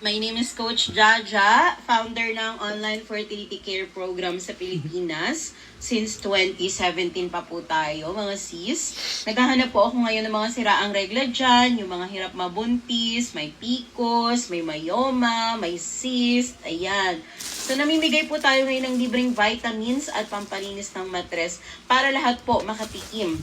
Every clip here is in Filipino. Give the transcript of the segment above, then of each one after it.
My name is Coach Jaja, founder ng online fertility care program sa Pilipinas. Since 2017 pa po tayo, mga sis. Naghahanap po ako ngayon ng mga siraang regla dyan, yung mga hirap mabuntis, may PCOS, may myoma, may cyst, ayan. So, namimigay po tayo ngayon ng libreng vitamins at pampalinis ng matres para lahat po makatikim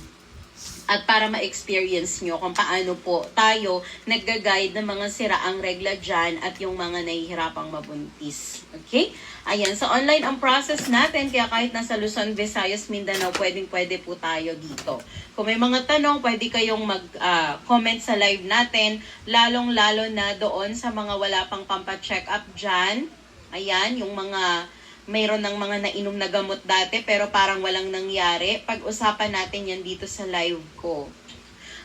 at para ma-experience nyo kung paano po tayo nagga-guide ng mga siraang regla dyan at yung mga nahihirapang mabuntis. Okay? Ayan, so online ang process natin, kaya kahit nasa Luzon, Visayas, Mindanao, pwedeng-pwede po tayo dito. Kung may mga tanong, pwede kayong mag-comment sa live natin, lalong-lalo na doon sa mga wala pang pampacheck up dyan. Ayan, yung mga mayroon ng mga nainom na gamot dati pero parang walang nangyari. Pag-usapan natin yan dito sa live ko.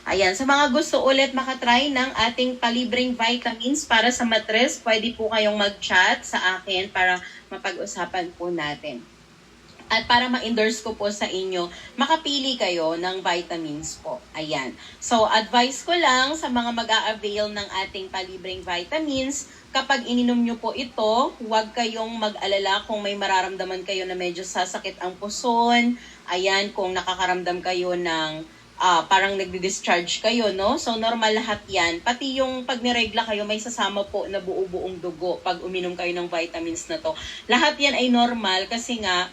Ayan, sa mga gusto ulit makatry ng ating palibreng vitamins para sa matres, pwede po kayong mag-chat sa akin para mapag-usapan po natin. At para ma-endorse ko po sa inyo, makapili kayo ng vitamins po. Ayan. So, advice ko lang sa mga mag avail ng ating palibreng vitamins, kapag ininom nyo po ito, huwag kayong mag-alala kung may mararamdaman kayo na medyo sasakit ang puson. Ayan, kung nakakaramdam kayo ng ah, parang nagdi-discharge kayo, no? So, normal lahat yan. Pati yung pag niregla kayo, may sasama po na buo-buong dugo pag uminom kayo ng vitamins na to. Lahat yan ay normal kasi nga,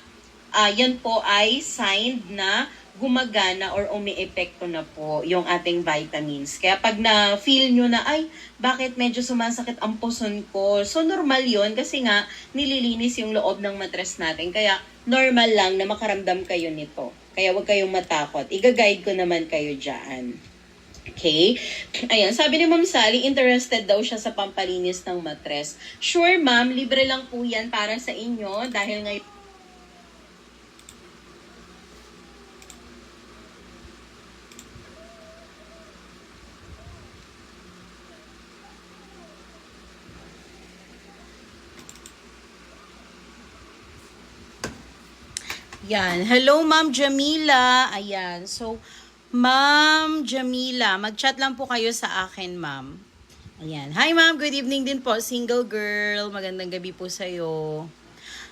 ah, yan po ay signed na gumagana or umiepekto na po yung ating vitamins. Kaya pag na-feel nyo na, ay, bakit medyo sumasakit ang puson ko? So, normal yon kasi nga, nililinis yung loob ng matres natin. Kaya, normal lang na makaramdam kayo nito. Kaya huwag kayong matakot. Iga-guide ko naman kayo dyan. Okay? Ayan, sabi ni Ma'am Sally, interested daw siya sa pampalinis ng matres. Sure, ma'am, libre lang po yan para sa inyo dahil ngayon Yan. Hello, Ma'am Jamila. Ayan. So, Ma'am Jamila, mag-chat lang po kayo sa akin, Ma'am. Ayan. Hi, Ma'am. Good evening din po. Single girl. Magandang gabi po sa'yo.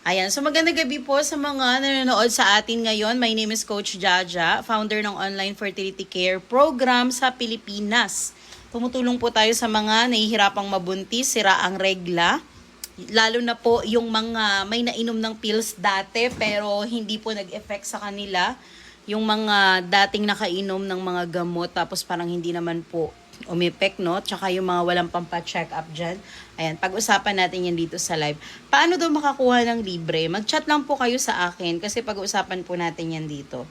Ayan. So, magandang gabi po sa mga nanonood sa atin ngayon. My name is Coach Jaja, founder ng online fertility care program sa Pilipinas. Tumutulong po tayo sa mga nahihirapang mabuntis, siraang regla, lalo na po yung mga may nainom ng pills dati pero hindi po nag-effect sa kanila yung mga dating nakainom ng mga gamot tapos parang hindi naman po umipek, no? Tsaka yung mga walang pampa-check up dyan. Ayan, pag-usapan natin yan dito sa live. Paano daw makakuha ng libre? Mag-chat lang po kayo sa akin kasi pag-usapan po natin yan dito.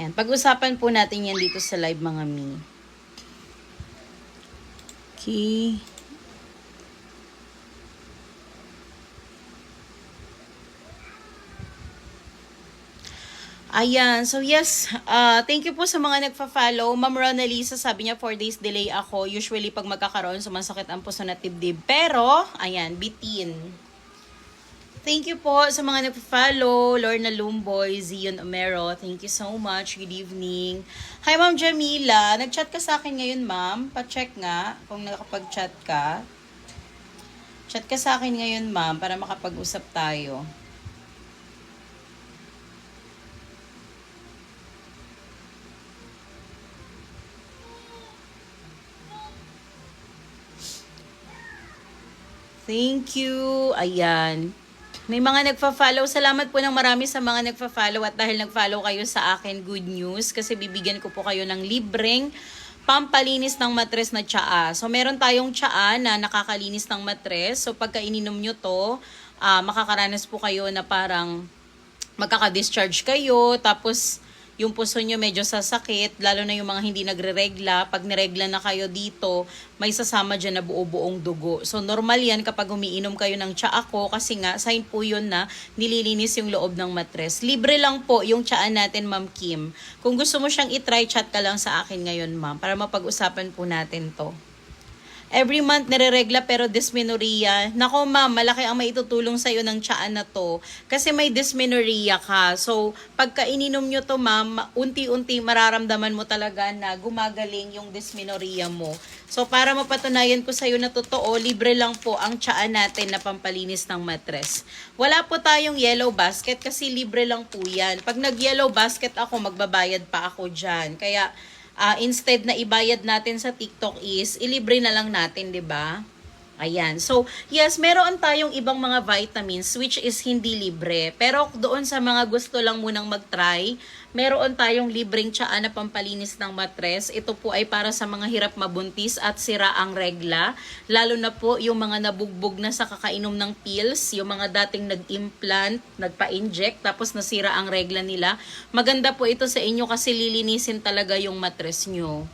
Ayan, pag-usapan po natin yan dito sa live mga mi. Okay. Ayan, so yes, uh, thank you po sa mga nagfa-follow. Ma'am Ronalisa, sabi niya 4 days delay ako. Usually pag magkakaroon, sumasakit ang puso na tibdib. Pero, ayan, bitin. Thank you po sa mga nagpa-follow. Lorna Lumboy, Zion Omero, thank you so much. Good evening. Hi, Ma'am Jamila. Nag-chat ka sa akin ngayon, ma'am. Pa-check nga kung nakapag-chat ka. Chat ka sa akin ngayon, ma'am, para makapag-usap tayo. Thank you. Ayan. May mga nagfa-follow. Salamat po ng marami sa mga nagfa-follow at dahil nag-follow kayo sa akin, good news kasi bibigyan ko po kayo ng libreng pampalinis ng matres na tsaa. So, meron tayong tsaa na nakakalinis ng matres. So, pagka ininom nyo to, ah, makakaranas po kayo na parang magkaka-discharge kayo. Tapos, yung puso nyo medyo sasakit, lalo na yung mga hindi nagre-regla. Pag niregla na kayo dito, may sasama dyan na buo-buong dugo. So, normal yan kapag umiinom kayo ng tsaako kasi nga, sign po yun na nililinis yung loob ng matres. Libre lang po yung tsaan natin, Ma'am Kim. Kung gusto mo siyang itry, chat ka lang sa akin ngayon, Ma'am, para mapag-usapan po natin to. Every month nire-regla pero dysmenorrhea. Nako ma'am, malaki ang maitutulong sa iyo ng tiyaan na to kasi may dysmenorrhea ka. So, pagka ininom nyo to ma'am, unti-unti mararamdaman mo talaga na gumagaling yung dysmenorrhea mo. So, para mapatunayan ko sa iyo na totoo, libre lang po ang tiyaan natin na pampalinis ng matres. Wala po tayong yellow basket kasi libre lang po yan. Pag nag-yellow basket ako, magbabayad pa ako dyan. Kaya, ah, instead na ibayad natin sa TikTok is, ilibre na lang natin, di ba? Ayan. So, yes, meron tayong ibang mga vitamins which is hindi libre. Pero doon sa mga gusto lang munang mag-try, meron tayong libreng tsaa na pampalinis ng matres. Ito po ay para sa mga hirap mabuntis at sira ang regla. Lalo na po yung mga nabugbog na sa kakainom ng pills, yung mga dating nag-implant, nagpa-inject, tapos nasira ang regla nila. Maganda po ito sa inyo kasi lilinisin talaga yung matres nyo.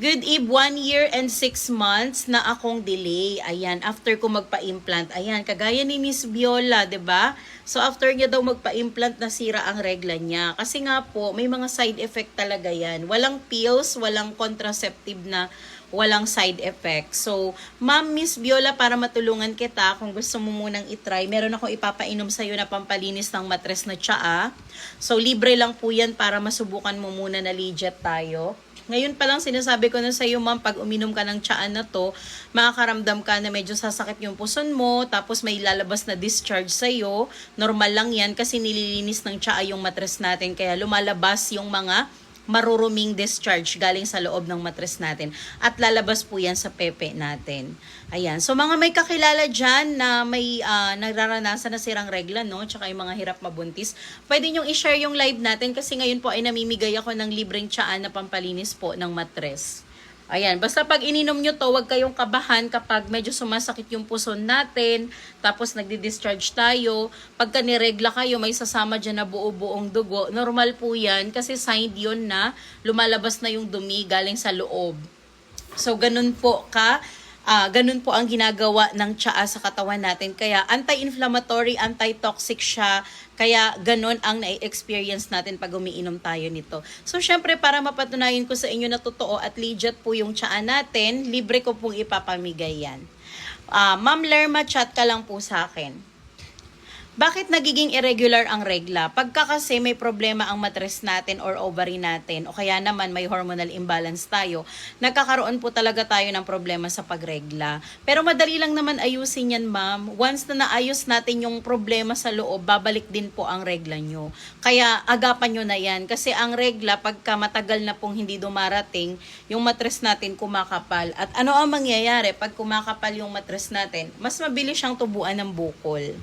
Good Eve, one year and six months na akong delay. Ayan, after ko magpa-implant. Ayan, kagaya ni Miss Viola, ba? So after niya daw magpa-implant, nasira ang regla niya. Kasi nga po, may mga side effect talaga yan. Walang pills, walang contraceptive na walang side effect. So, Ma'am Miss Viola, para matulungan kita, kung gusto mo munang itry, meron ako ipapainom sa'yo na pampalinis ng matres na tsaa. So, libre lang po yan para masubukan mo muna na legit tayo. Ngayon pa lang sinasabi ko na sa iyo, ma'am, pag uminom ka ng tiyaan na to, makakaramdam ka na medyo sasakit yung puson mo, tapos may lalabas na discharge sa iyo. Normal lang yan kasi nililinis ng tsaa yung matres natin, kaya lumalabas yung mga maruruming discharge galing sa loob ng matres natin. At lalabas po yan sa pepe natin. Ayan. So mga may kakilala dyan na may ah, nagraranasan na sirang regla, no? Tsaka yung mga hirap mabuntis. Pwede nyong i-share yung live natin kasi ngayon po ay namimigay ako ng libreng tiyaan na pampalinis po ng matres. Ayan, basta pag ininom nyo to, huwag kayong kabahan kapag medyo sumasakit yung puson natin, tapos nagdi-discharge tayo. Pagka niregla kayo, may sasama dyan na buo-buong dugo. Normal po yan kasi sign yun na lumalabas na yung dumi galing sa loob. So, ganun po ka, ah, ganun po ang ginagawa ng tsaa sa katawan natin. Kaya anti-inflammatory, anti-toxic siya. Kaya ganun ang na-experience natin pag umiinom tayo nito. So, syempre, para mapatunayan ko sa inyo na totoo at legit po yung tsaa natin, libre ko pong ipapamigay yan. Ah, Ma'am Lerma, chat ka lang po sa akin. Bakit nagiging irregular ang regla? Pagka kasi may problema ang matres natin or ovary natin o kaya naman may hormonal imbalance tayo, nagkakaroon po talaga tayo ng problema sa pagregla. Pero madali lang naman ayusin yan, ma'am. Once na naayos natin yung problema sa loob, babalik din po ang regla nyo. Kaya agapan nyo na yan. Kasi ang regla, pagka matagal na pong hindi dumarating, yung matres natin kumakapal. At ano ang mangyayari pag kumakapal yung matres natin? Mas mabilis siyang tubuan ng bukol.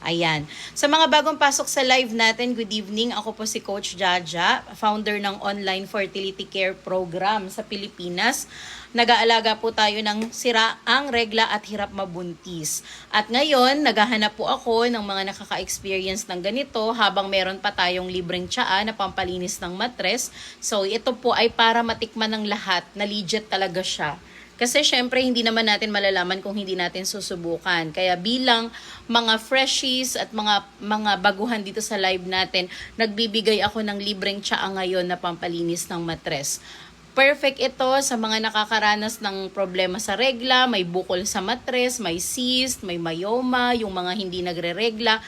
Ayan. Sa mga bagong pasok sa live natin, good evening. Ako po si Coach Jaja, founder ng online fertility care program sa Pilipinas. Nag-aalaga po tayo ng siraang regla at hirap mabuntis. At ngayon, naghahanap po ako ng mga nakaka-experience ng ganito habang meron pa tayong libreng tsaa na pampalinis ng matres. So, ito po ay para matikman ng lahat na legit talaga siya. Kasi syempre hindi naman natin malalaman kung hindi natin susubukan. Kaya bilang mga freshies at mga mga baguhan dito sa live natin, nagbibigay ako ng libreng tsaa ngayon na pampalinis ng matres. Perfect ito sa mga nakakaranas ng problema sa regla, may bukol sa matres, may cyst, may myoma, yung mga hindi nagre-regla,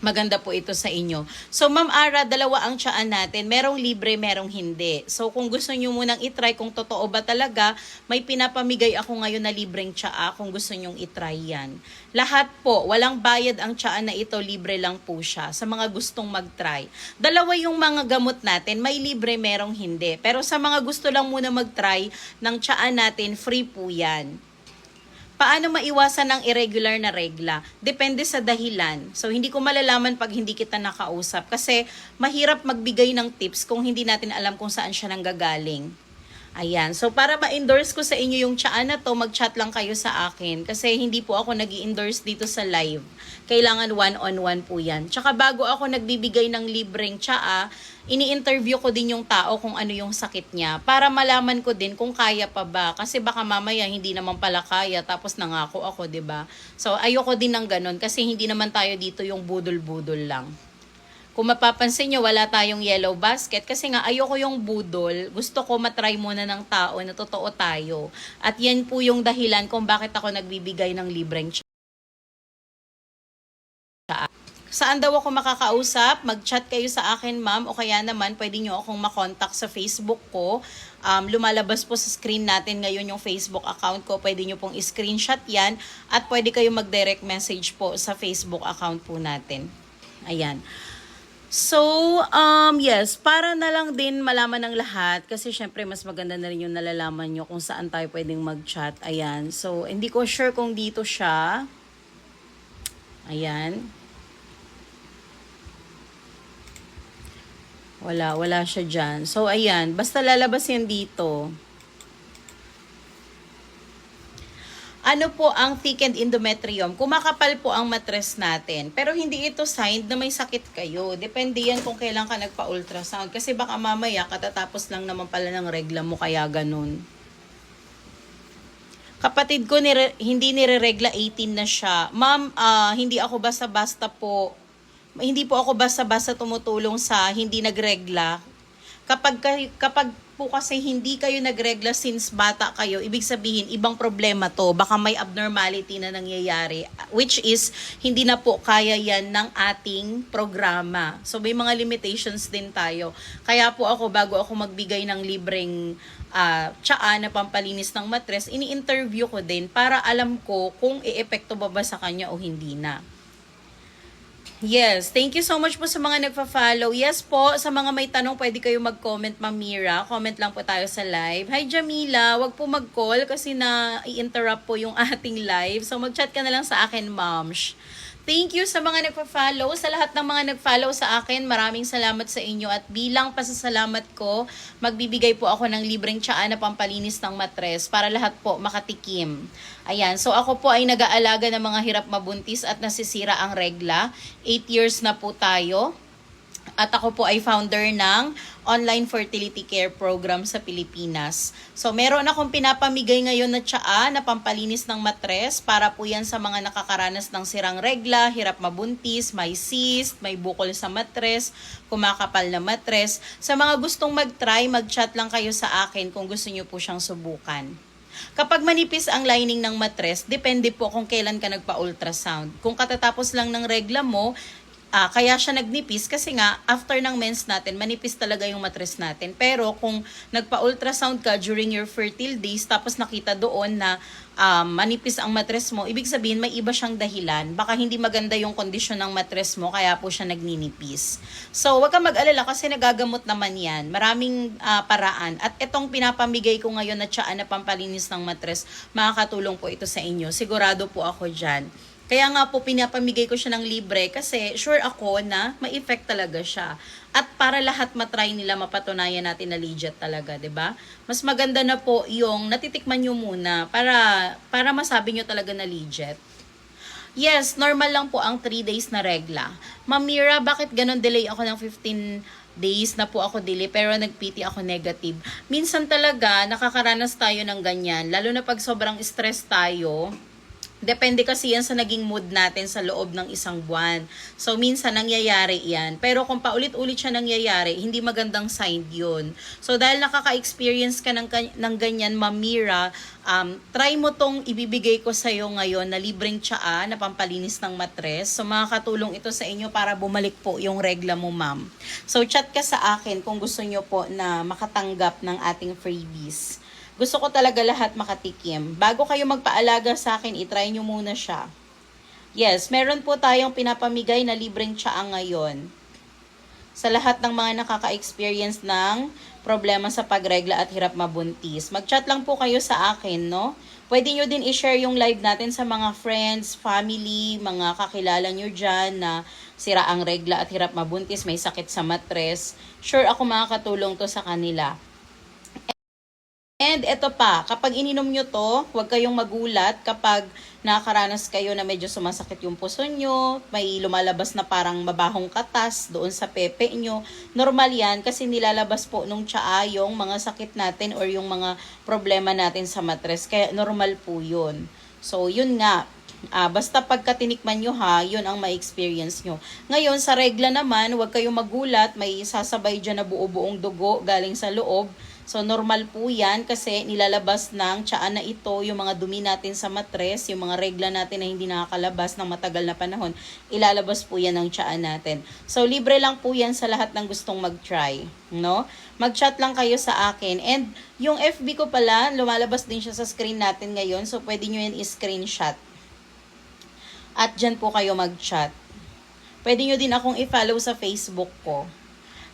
maganda po ito sa inyo. So, Ma'am Ara, dalawa ang tiyaan natin. Merong libre, merong hindi. So, kung gusto nyo munang itry kung totoo ba talaga, may pinapamigay ako ngayon na libreng tsaa kung gusto nyong itry yan. Lahat po, walang bayad ang tiyaan na ito, libre lang po siya sa mga gustong mag-try. Dalawa yung mga gamot natin, may libre, merong hindi. Pero sa mga gusto lang muna mag-try ng tiyaan natin, free po yan. Paano maiwasan ang irregular na regla? Depende sa dahilan. So, hindi ko malalaman pag hindi kita nakausap kasi mahirap magbigay ng tips kung hindi natin alam kung saan siya nanggagaling. Ayan. So, para ma-endorse ko sa inyo yung tiyaan na to, mag-chat lang kayo sa akin. Kasi hindi po ako nag endorse dito sa live. Kailangan one-on-one po yan. Tsaka bago ako nagbibigay ng libreng tsaa, ini-interview ko din yung tao kung ano yung sakit niya. Para malaman ko din kung kaya pa ba. Kasi baka mamaya hindi naman pala kaya, tapos nangako ako, ba? So, ayoko din ng ganun kasi hindi naman tayo dito yung budol-budol lang. Kung mapapansin nyo, wala tayong yellow basket kasi nga ayoko yung budol. Gusto ko matry muna ng tao na totoo tayo. At yan po yung dahilan kung bakit ako nagbibigay ng libreng chat. Saan daw ako makakausap? Mag-chat kayo sa akin, ma'am. O kaya naman, pwede nyo akong makontak sa Facebook ko. Um, lumalabas po sa screen natin ngayon yung Facebook account ko. Pwede nyo pong screenshot yan. At pwede kayo mag-direct message po sa Facebook account po natin. Ayan. So, um, yes, para na lang din malaman ng lahat kasi syempre mas maganda na rin yung nalalaman nyo kung saan tayo pwedeng mag-chat. Ayan. So, hindi ko sure kung dito siya. Ayan. Wala, wala siya dyan. So, ayan. Basta lalabas yan dito. Ano po ang thickened endometrium? Kumakapal po ang matres natin. Pero hindi ito sign na may sakit kayo. Depende yan kung kailan ka nagpa-ultrasound. Kasi baka mamaya katatapos lang naman pala ng regla mo kaya ganun. Kapatid ko nire, hindi nire-regla 18 na siya. Ma'am, ah, hindi ako basta-basta po hindi po ako basta-basta tumutulong sa hindi nagregla. Kapag kapag po kasi hindi kayo nagregla since bata kayo, ibig sabihin ibang problema to. Baka may abnormality na nangyayari which is hindi na po kaya yan ng ating programa. So may mga limitations din tayo. Kaya po ako bago ako magbigay ng libreng ah tsaa na pampalinis ng matres, ini-interview ko din para alam ko kung i-epekto ba ba sa kanya o hindi na. Yes, thank you so much po sa mga nagfa-follow. Yes po, sa mga may tanong, pwede kayo mag-comment, Ma'am Mira. Comment lang po tayo sa live. Hi Jamila, wag po mag-call kasi na i-interrupt po yung ating live. So mag-chat ka na lang sa akin, Moms. Thank you sa mga nagpa-follow. Sa lahat ng mga nag-follow sa akin, maraming salamat sa inyo. At bilang pasasalamat ko, magbibigay po ako ng libreng tsaa na pampalinis ng matres para lahat po makatikim. Ayan, so ako po ay nag-aalaga ng mga hirap mabuntis at nasisira ang regla. 8 years na po tayo. At ako po ay founder ng online fertility care program sa Pilipinas. So meron akong pinapamigay ngayon na tsaa na pampalinis ng matres para po yan sa mga nakakaranas ng sirang regla, hirap mabuntis, may cyst, may bukol sa matres, kumakapal na matres. Sa mga gustong mag-try, mag-chat lang kayo sa akin kung gusto nyo po siyang subukan. Kapag manipis ang lining ng matres, depende po kung kailan ka nagpa-ultrasound. Kung katatapos lang ng regla mo, ah, kaya siya nagnipis kasi nga after ng mens natin, manipis talaga yung matres natin. Pero kung nagpa-ultrasound ka during your fertile days tapos nakita doon na um, manipis ang matres mo, ibig sabihin may iba siyang dahilan. Baka hindi maganda yung kondisyon ng matres mo kaya po siya nagninipis. So, wag kang mag-alala kasi nagagamot naman yan. Maraming ah, paraan. At itong pinapamigay ko ngayon na tiyaan na pampalinis ng matres, makakatulong po ito sa inyo. Sigurado po ako dyan. Kaya nga po pinapamigay ko siya ng libre kasi sure ako na may effect talaga siya. At para lahat matry nila mapatunayan natin na legit talaga, 'di ba? Mas maganda na po yung natitikman nyo muna para para masabi nyo talaga na legit. Yes, normal lang po ang 3 days na regla. Ma'am Mira, bakit ganon delay ako ng 15 days na po ako delay pero nag-PT ako negative? Minsan talaga nakakaranas tayo ng ganyan, lalo na pag sobrang stress tayo. Depende kasi yan sa naging mood natin sa loob ng isang buwan. So, minsan nangyayari yan. Pero kung paulit-ulit siya nangyayari, hindi magandang sign yun. So, dahil nakaka-experience ka ng, ng ganyan, Mamira, um, try mo tong ibibigay ko sa'yo ngayon na libreng tsaa na pampalinis ng matres. So, makakatulong ito sa inyo para bumalik po yung regla mo, ma'am. So, chat ka sa akin kung gusto nyo po na makatanggap ng ating freebies. Gusto ko talaga lahat makatikim. Bago kayo magpaalaga sa akin, itry nyo muna siya. Yes, meron po tayong pinapamigay na libreng tsaa ngayon. Sa lahat ng mga nakaka-experience ng problema sa pagregla at hirap mabuntis. Mag-chat lang po kayo sa akin, no? Pwede nyo din i-share yung live natin sa mga friends, family, mga kakilala nyo dyan na sira ang regla at hirap mabuntis, may sakit sa matres. Sure ako makakatulong to sa kanila. And ito pa, kapag ininom nyo to, huwag kayong magulat kapag nakakaranas kayo na medyo sumasakit yung puso nyo, may lumalabas na parang mabahong katas doon sa pepe nyo. Normal yan kasi nilalabas po nung tsaa yung mga sakit natin or yung mga problema natin sa matres. Kaya normal po yun. So, yun nga. Ah, basta pagka tinikman nyo ha, yun ang ma-experience nyo. Ngayon, sa regla naman, huwag kayong magulat, may sasabay dyan na buo-buong dugo galing sa loob. So, normal po yan kasi nilalabas ng tiyaan na ito, yung mga dumi natin sa matres, yung mga regla natin na hindi nakakalabas ng matagal na panahon, ilalabas po yan ng tiyaan natin. So, libre lang po yan sa lahat ng gustong mag-try. No? Mag-chat lang kayo sa akin. And yung FB ko pala, lumalabas din siya sa screen natin ngayon. So, pwede nyo yan i-screenshot. At dyan po kayo mag-chat. Pwede nyo din akong i-follow sa Facebook ko.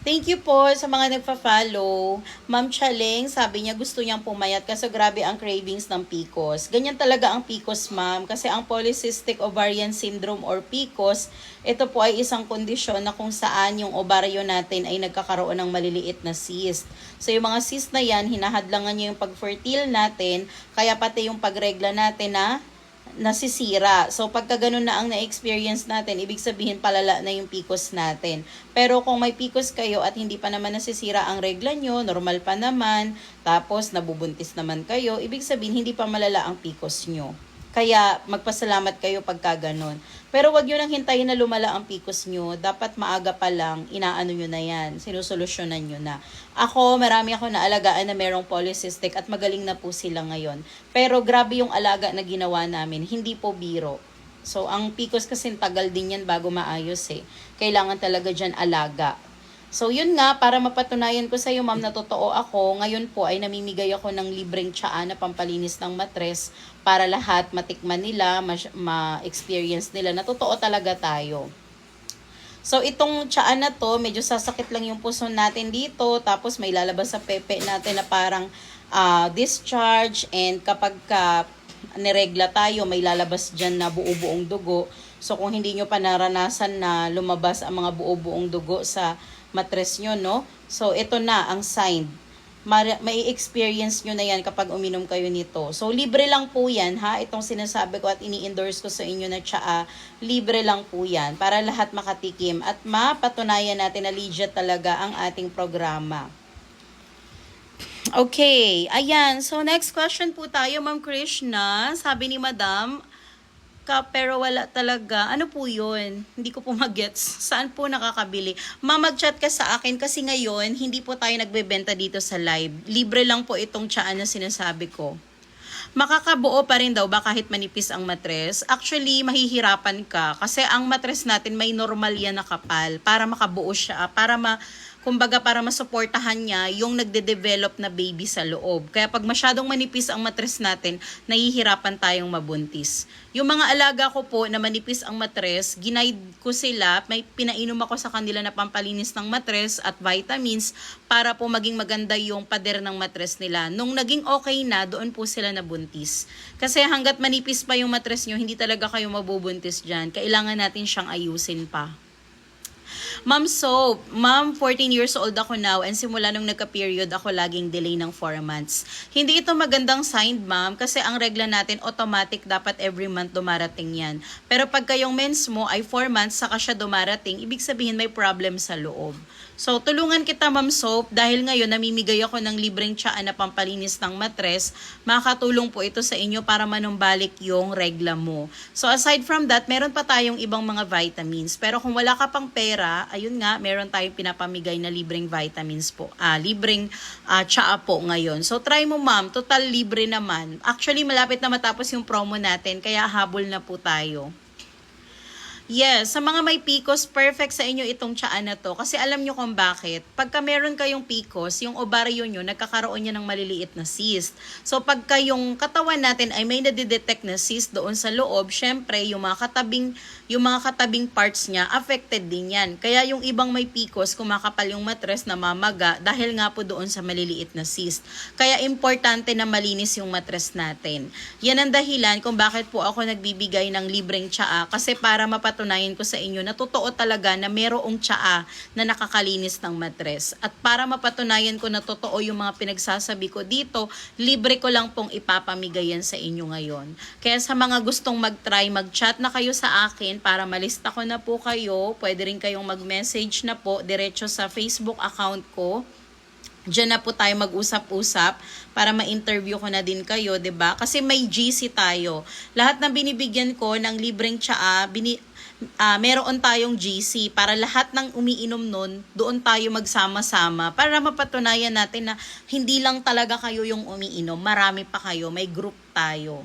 Thank you po sa mga nagpa-follow. Ma'am Chaleng, sabi niya gusto niyang pumayat kasi grabe ang cravings ng PCOS. Ganyan talaga ang PCOS, ma'am. Kasi ang polycystic ovarian syndrome or PCOS, ito po ay isang kondisyon na kung saan yung ovaryo natin ay nagkakaroon ng maliliit na cyst. So yung mga cyst na yan, hinahadlangan niya yung pag-fertile natin, kaya pati yung pagregla natin na nasisira. So, pagka ganun na ang na-experience natin, ibig sabihin palala na yung PCOS natin. Pero kung may PCOS kayo at hindi pa naman nasisira ang regla nyo, normal pa naman, tapos nabubuntis naman kayo, ibig sabihin hindi pa malala ang PCOS nyo. Kaya magpasalamat kayo pagka ganun. Pero wag nyo nang hintayin na lumala ang PCOS nyo. Dapat maaga pa lang, inaano nyo na yan. Sinusolusyonan nyo na. Ako, marami ako naalagaan na merong polycystic at magaling na po sila ngayon. Pero grabe yung alaga na ginawa namin. Hindi po biro. So, ang PCOS kasi tagal din yan bago maayos eh. Kailangan talaga dyan alaga. So, yun nga, para mapatunayan ko sa iyo, ma'am, na totoo ako, ngayon po ay namimigay ako ng libreng tsaa na pampalinis ng matres para lahat matikman nila, ma-experience nila na totoo talaga tayo. So, itong tsaa na to, medyo sasakit lang yung puso natin dito, tapos may lalabas sa pepe natin na parang ah, discharge, and kapag ka niregla tayo, may lalabas dyan na buo-buong dugo. So, kung hindi nyo pa naranasan na lumabas ang mga buo-buong dugo sa matres nyo, no? So, ito na ang sign. May experience nyo na yan kapag uminom kayo nito. So, libre lang po yan, ha? Itong sinasabi ko at ini-endorse ko sa inyo na tsaa, libre lang po yan para lahat makatikim at mapatunayan natin na legit talaga ang ating programa. Okay, ayan. So, next question po tayo, Ma'am Krishna. Sabi ni Madam, ka pero wala talaga. Ano po yun? Hindi ko po magets. Saan po nakakabili? Ma, mag-chat ka sa akin kasi ngayon, hindi po tayo nagbebenta dito sa live. Libre lang po itong tsaan na sinasabi ko. Makakabuo pa rin daw ba kahit manipis ang matres? Actually, mahihirapan ka kasi ang matres natin may normal yan na kapal para makabuo siya, para ma kumbaga para masuportahan niya yung nagde-develop na baby sa loob. Kaya pag masyadong manipis ang matres natin, nahihirapan tayong mabuntis. Yung mga alaga ko po na manipis ang matres, ginaid ko sila, may pinainom ako sa kanila na pampalinis ng matres at vitamins para po maging maganda yung pader ng matres nila. Nung naging okay na, doon po sila nabuntis. Kasi hanggat manipis pa yung matres nyo, hindi talaga kayo mabubuntis dyan. Kailangan natin siyang ayusin pa. Ma'am Soap, ma'am, 14 years old ako now and simula nung nagka-period ako laging delay ng 4 months. Hindi ito magandang sign, ma'am, kasi ang regla natin automatic dapat every month dumarating yan. Pero pagka yung mens mo ay 4 months saka siya dumarating, ibig sabihin may problem sa loob. So, tulungan kita, Ma'am Soap, dahil ngayon namimigay ako ng libreng tsaa na pampalinis ng matres. Makakatulong po ito sa inyo para manumbalik yung regla mo. So, aside from that, meron pa tayong ibang mga vitamins. Pero kung wala ka pang pera, ayun nga, meron tayong pinapamigay na libreng vitamins po. Ah, libreng ah, tsaa po ngayon. So, try mo, Ma'am. Total libre naman. Actually, malapit na matapos yung promo natin, kaya habol na po tayo. Yes, sa mga may PCOS, perfect sa inyo itong tiyaan na to. Kasi alam nyo kung bakit. Pagka meron kayong PCOS, yung ovaryo nyo, nagkakaroon niya ng maliliit na cyst. So pagka yung katawan natin ay may nadidetect na cyst doon sa loob, syempre yung mga katabing, yung mga katabing parts niya, affected din yan. Kaya yung ibang may PCOS, kumakapal yung matres na mamaga dahil nga po doon sa maliliit na cyst. Kaya importante na malinis yung matres natin. Yan ang dahilan kung bakit po ako nagbibigay ng libreng tsaa kasi para mapatunayan ko sa inyo na totoo talaga na merong tsaa na nakakalinis ng matres. At para mapatunayan ko na totoo yung mga pinagsasabi ko dito, libre ko lang pong ipapamigay yan sa inyo ngayon. Kaya sa mga gustong mag-try, mag-chat na kayo sa akin para malista ko na po kayo. Pwede rin kayong mag-message na po diretso sa Facebook account ko Diyan na po tayo mag-usap-usap para ma-interview ko na din kayo, 'di ba? Kasi may GC tayo. Lahat ng binibigyan ko ng libreng tsaa, bini ah, meron tayong GC para lahat ng umiinom nun, doon tayo magsama-sama para mapatunayan natin na hindi lang talaga kayo yung umiinom, marami pa kayo, may group tayo.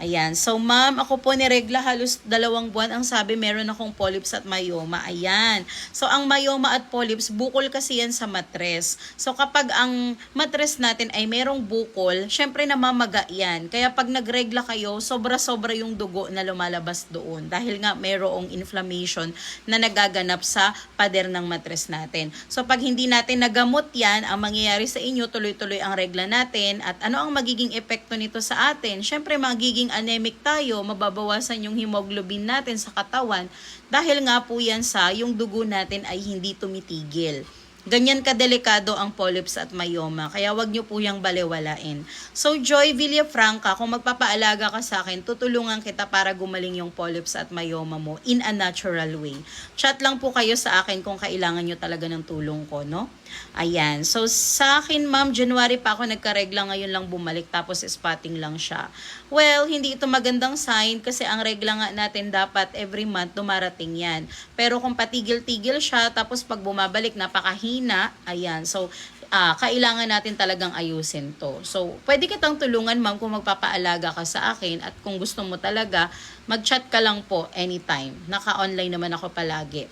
Ayan. So, ma'am, ako po ni Regla halos dalawang buwan ang sabi meron akong polyps at myoma. Ayan. So, ang myoma at polyps, bukol kasi yan sa matres. So, kapag ang matres natin ay merong bukol, syempre namamaga yan. Kaya pag nagregla kayo, sobra-sobra yung dugo na lumalabas doon. Dahil nga merong inflammation na nagaganap sa pader ng matres natin. So, pag hindi natin nagamot yan, ang mangyayari sa inyo, tuloy-tuloy ang regla natin. At ano ang magiging epekto nito sa atin? Syempre, magiging anemic tayo, mababawasan yung hemoglobin natin sa katawan dahil nga po yan sa yung dugo natin ay hindi tumitigil. Ganyan kadelikado ang polyps at myoma, kaya wag niyo po yung balewalain. So Joy Villafranca, kung magpapaalaga ka sa akin, tutulungan kita para gumaling yung polyps at myoma mo in a natural way. Chat lang po kayo sa akin kung kailangan nyo talaga ng tulong ko, no? Ayan. So, sa akin, ma'am, January pa ako nagkaregla, ngayon lang bumalik, tapos spotting lang siya. Well, hindi ito magandang sign kasi ang regla nga natin dapat every month dumarating yan. Pero kung patigil-tigil siya, tapos pag bumabalik, napakahina, ayan. So, ah, kailangan natin talagang ayusin to. So, pwede kitang tulungan, ma'am, kung magpapaalaga ka sa akin at kung gusto mo talaga, mag-chat ka lang po anytime. Naka-online naman ako palagi.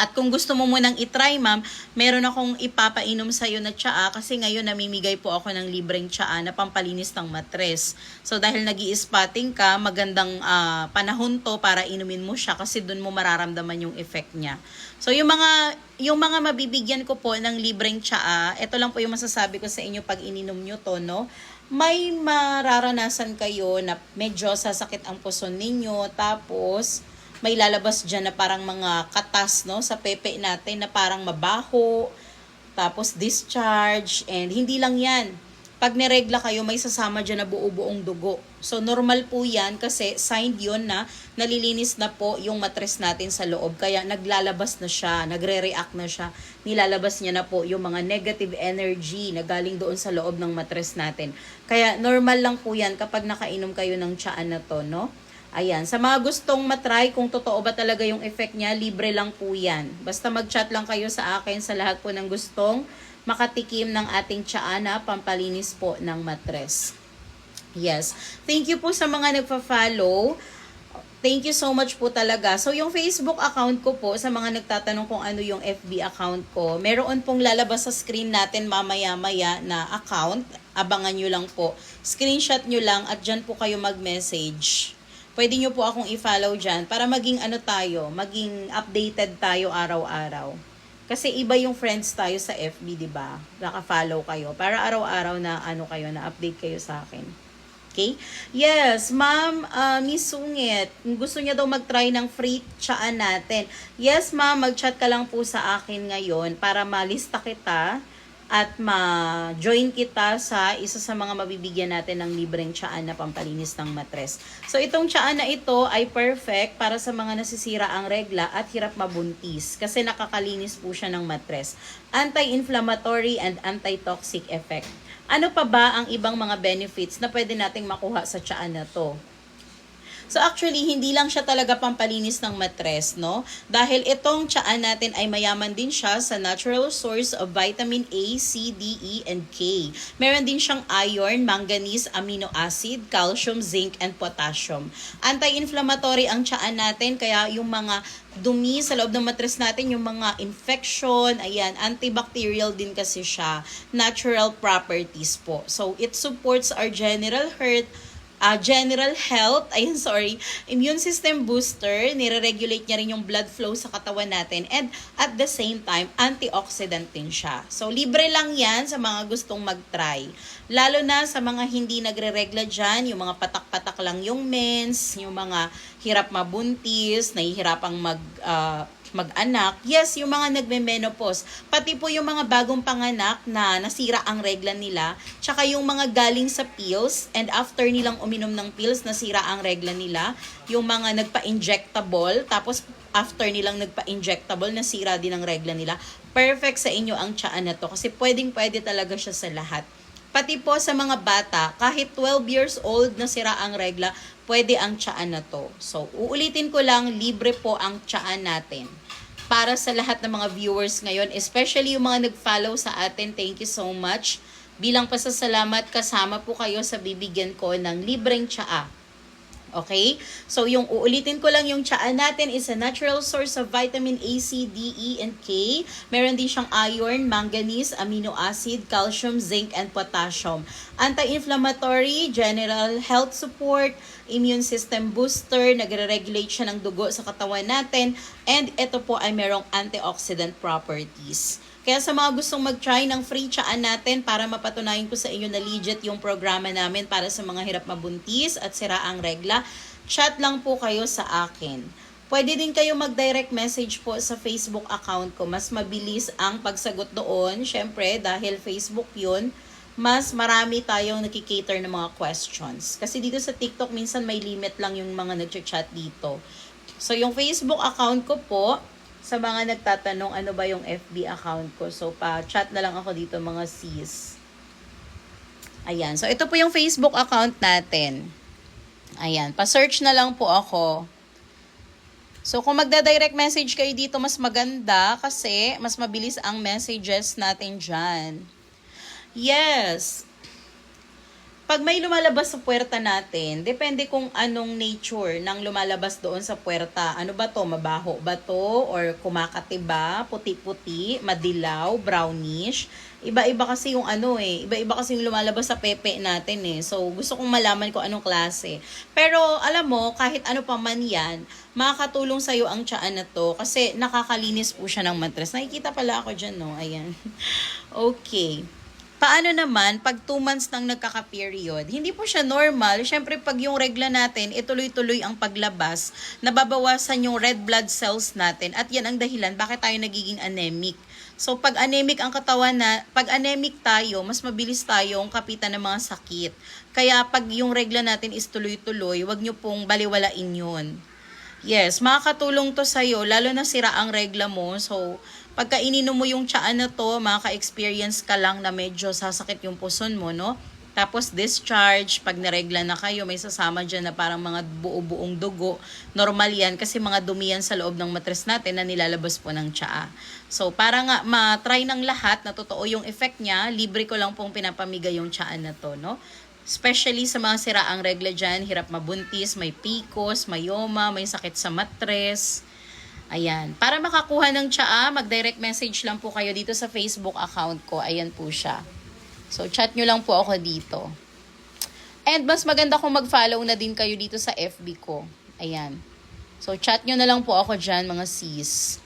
At kung gusto mo munang itry, ma'am, meron akong ipapainom sa'yo na tsaa kasi ngayon namimigay po ako ng libreng tsaa na pampalinis ng matres. So dahil nag spotting ka, magandang ah, panahon to para inumin mo siya kasi doon mo mararamdaman yung effect niya. So yung mga yung mga mabibigyan ko po ng libreng tsaa, ito lang po yung masasabi ko sa inyo pag ininom nyo to, no? May mararanasan kayo na medyo sasakit ang puso ninyo, tapos may lalabas dyan na parang mga katas, no, sa pepe natin na parang mabaho, tapos discharge, and hindi lang yan. Pag niregla kayo, may sasama dyan na buo-buong dugo. So, normal po yan kasi sign yun na nalilinis na po yung matres natin sa loob. Kaya naglalabas na siya, nagre-react na siya. Nilalabas niya na po yung mga negative energy na galing doon sa loob ng matres natin. Kaya normal lang po yan kapag nakainom kayo ng tsaan na to, no? Ayan, sa mga gustong matry kung totoo ba talaga yung effect niya, libre lang po yan. Basta mag-chat lang kayo sa akin sa lahat po ng gustong makatikim ng ating tsaana, pampalinis po ng matres. Yes. Thank you po sa mga nagpa-follow. Thank you so much po talaga. So, yung Facebook account ko po, sa mga nagtatanong kung ano yung FB account ko, meron pong lalabas sa screen natin mamaya-maya na account. Abangan nyo lang po. Screenshot nyo lang at dyan po kayo mag-message pwede nyo po akong i-follow dyan para maging ano tayo, maging updated tayo araw-araw. Kasi iba yung friends tayo sa FB, di ba? Naka-follow kayo. Para araw-araw na ano kayo, na update kayo sa akin. Okay? Yes, ma'am, uh, Miss Sungit, gusto niya daw mag-try ng free tsaan natin. Yes, ma'am, mag-chat ka lang po sa akin ngayon para malista kita at ma-join kita sa isa sa mga mabibigyan natin ng libreng tsaan na pampalinis ng matres. So itong tsaan na ito ay perfect para sa mga nasisira ang regla at hirap mabuntis kasi nakakalinis po siya ng matres. Anti-inflammatory and anti-toxic effect. Ano pa ba ang ibang mga benefits na pwede nating makuha sa tsaan na to? So actually, hindi lang siya talaga pampalinis ng matres, no? Dahil itong tiyaan natin ay mayaman din siya sa natural source of vitamin A, C, D, E, and K. Meron din siyang iron, manganese, amino acid, calcium, zinc, and potassium. Anti-inflammatory ang tiyaan natin, kaya yung mga dumi sa loob ng matres natin, yung mga infection, ayan, antibacterial din kasi siya. Natural properties po. So, it supports our general health, uh, general health, ayun sorry, immune system booster, nire-regulate niya rin yung blood flow sa katawan natin and at the same time, antioxidant din siya. So, libre lang yan sa mga gustong mag-try. Lalo na sa mga hindi nagre-regla dyan, yung mga patak-patak lang yung mens, yung mga hirap mabuntis, nahihirapang mag... Uh, mag-anak. Yes, yung mga nagme-menopause. Pati po yung mga bagong panganak na nasira ang regla nila. Tsaka yung mga galing sa pills and after nilang uminom ng pills, nasira ang regla nila. Yung mga nagpa-injectable. Tapos after nilang nagpa-injectable, nasira din ang regla nila. Perfect sa inyo ang tsaa na to kasi pwedeng pwede talaga siya sa lahat. Pati po sa mga bata, kahit 12 years old na sira ang regla, pwede ang tsaa na to. So, uulitin ko lang, libre po ang tsaa natin para sa lahat ng mga viewers ngayon, especially yung mga nag-follow sa atin. Thank you so much. Bilang pasasalamat, kasama po kayo sa bibigyan ko ng libreng tsaa. Okay? So, yung uulitin ko lang yung tsaa natin is a natural source of vitamin A, C, D, E, and K. Meron din siyang iron, manganese, amino acid, calcium, zinc, and potassium. Anti-inflammatory, general health support, immune system booster, nagre-regulate siya ng dugo sa katawan natin, and ito po ay merong antioxidant properties. Kaya sa mga gustong mag-try ng free tsaan natin para mapatunayan ko sa inyo na legit yung programa namin para sa mga hirap mabuntis at siraang regla, chat lang po kayo sa akin. Pwede din kayo mag-direct message po sa Facebook account ko. Mas mabilis ang pagsagot doon. Siyempre, dahil Facebook yun, mas marami tayong nakikater ng mga questions. Kasi dito sa TikTok, minsan may limit lang yung mga nag-chat dito. So, yung Facebook account ko po, sa mga nagtatanong ano ba yung FB account ko. So, pa-chat na lang ako dito mga sis. Ayan. So, ito po yung Facebook account natin. Ayan. Pa-search na lang po ako. So, kung magda-direct message kayo dito, mas maganda kasi mas mabilis ang messages natin dyan. Yes. Pag may lumalabas sa puwerta natin, depende kung anong nature ng lumalabas doon sa puwerta. Ano ba to? Mabaho ba to? Or kumakati ba? Puti-puti? Madilaw? Brownish? Iba-iba kasi yung ano eh. Iba-iba kasi yung lumalabas sa pepe natin eh. So, gusto kong malaman kung anong klase. Pero, alam mo, kahit ano pa man yan, makakatulong sa'yo ang tiyaan na to kasi nakakalinis po siya ng mattress. Nakikita pala ako dyan, no? Ayan. okay. Paano naman pag 2 months nang nagkaka-period? Hindi po siya normal. Siyempre, pag yung regla natin, ituloy-tuloy ang paglabas, nababawasan yung red blood cells natin at yan ang dahilan bakit tayo nagiging anemic. So, pag anemic ang katawan na, pag anemic tayo, mas mabilis tayong kapitan ng mga sakit. Kaya pag yung regla natin is tuloy-tuloy, wag nyo pong baliwalain yun. Yes, makakatulong to sa'yo, lalo na sira ang regla mo. So, pagka ininom mo yung tsaan na to, makaka-experience ka lang na medyo sasakit yung puson mo, no? Tapos discharge, pag naregla na kayo, may sasama dyan na parang mga buo-buong dugo. Normal yan kasi mga dumi yan sa loob ng matres natin na nilalabas po ng tsaa. So, para nga ma-try ng lahat na totoo yung effect niya, libre ko lang pong pinapamigay yung tsaan na to, no? Especially sa mga siraang regla dyan, hirap mabuntis, may PCOS, mayoma, may sakit sa matres. Ayan. Para makakuha ng tsaa, mag-direct message lang po kayo dito sa Facebook account ko. Ayan po siya. So, chat nyo lang po ako dito. And mas maganda kung mag-follow na din kayo dito sa FB ko. Ayan. So, chat nyo na lang po ako dyan, mga sis.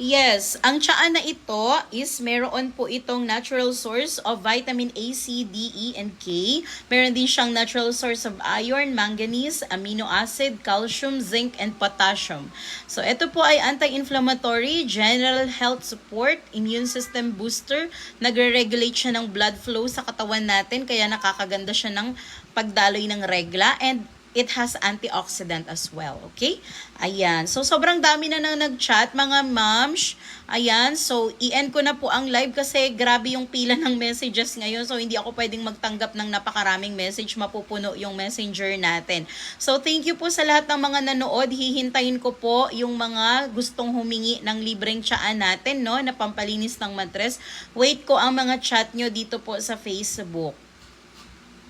Yes, ang tsaa na ito is meron po itong natural source of vitamin A, C, D, E, and K. Meron din siyang natural source of iron, manganese, amino acid, calcium, zinc, and potassium. So, ito po ay anti-inflammatory, general health support, immune system booster, nagre-regulate siya ng blood flow sa katawan natin, kaya nakakaganda siya ng pagdaloy ng regla, and it has antioxidant as well, okay? Ayan. So, sobrang dami na nang nag-chat, mga moms. Ayan. So, i-end ko na po ang live kasi grabe yung pila ng messages ngayon. So, hindi ako pwedeng magtanggap ng napakaraming message. Mapupuno yung messenger natin. So, thank you po sa lahat ng mga nanood. Hihintayin ko po yung mga gustong humingi ng libreng tsaan natin, no? Na pampalinis ng matres. Wait ko ang mga chat nyo dito po sa Facebook.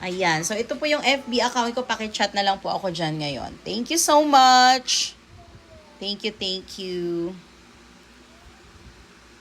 Ayan. So, ito po yung FB account ko. Pakichat na lang po ako dyan ngayon. Thank you so much. Thank you, thank you.